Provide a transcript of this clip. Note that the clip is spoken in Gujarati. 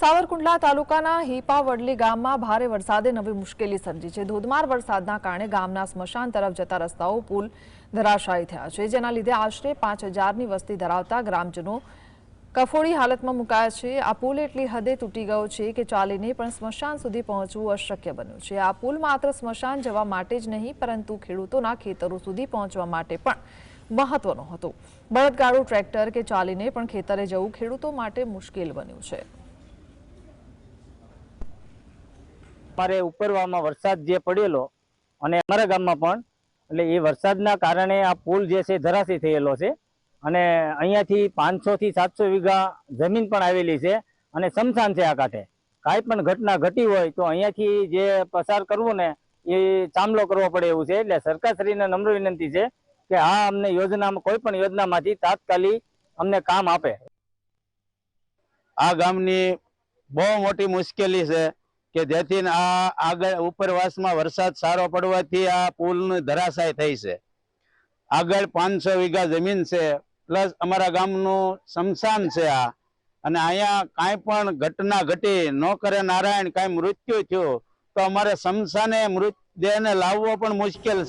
સાવરકુંડલા તાલુકાના હિપાવડલી ગામમાં ભારે વરસાદે નવી મુશ્કેલી સર્જી છે. ધોધમાર વરસાદના કારણે ગામના સ્મશાન તરફ જતા રસ્તાઓ પુલ ધરાશાયી થયા છે. જેના લીધે આશરે પાંચ હજારની વસ્તી ધરાવતા ગ્રામજનો કફોડી હાલતમાં મુકાયા છે. આ પુલ એટલી હદે તૂટી ગયો છે કે ચાલીને પણ સ્મશાન સુધી પહોંચવું અશક્ય બન્યું છે. આ પુલ માત્ર સ્મશાન જવા માટે જ નહીં, પરંતુ ખેડૂતોના ખેતરો સુધી પહોંચવા માટે પણ મહત્વનો હતો. બળદગાડું ટ્રેક્ટર કે ચાલીને પણ ખેતરે જવું ખેડૂતો માટે મુશ્કેલ બન્યું છે. અમારે ઉપરવામાં વરસાદ જે પડેલો અને અમારા ગામમાં પણ, એટલે એ વરસાદના કારણે આ પુલ જે છે ધરાશી થયેલો છે. અને અહીંયાથી પાંચસોથી સાતસો વીઘા જમીન પણ આવેલી છે અને સમસાન છે આ કાંઠે. કાંઈ પણ ઘટના ઘટી હોય તો અહીંયાથી જે પસાર કરવું ને એ ચામલો કરવો પડે એવું છે. એટલે સરકારશ્રીને નમ્ર વિનંતી છે કે આ અમને યોજનામાં, કોઈ પણ યોજનામાંથી તાત્કાલિક અમને કામ આપે. આ ગામની બહુ મોટી મુશ્કેલી છે. કે જેથી આ આગળ ઉપરવાસમાં વરસાદ સારો પડવાથી આ પુલનું ધરાશાય થઈ છે. આગળ પાંચસો વીઘા જમીન છે, પ્લસ અમારા ગામનું શમશાન છે આ. અને અહીંયા કાંઈ પણ ઘટના ઘટી, ન કરે નારાયણ કાંઈ મૃત્યુ થયું, તો અમારે શમશાને મૃતદેહને લાવવો પણ મુશ્કેલ છે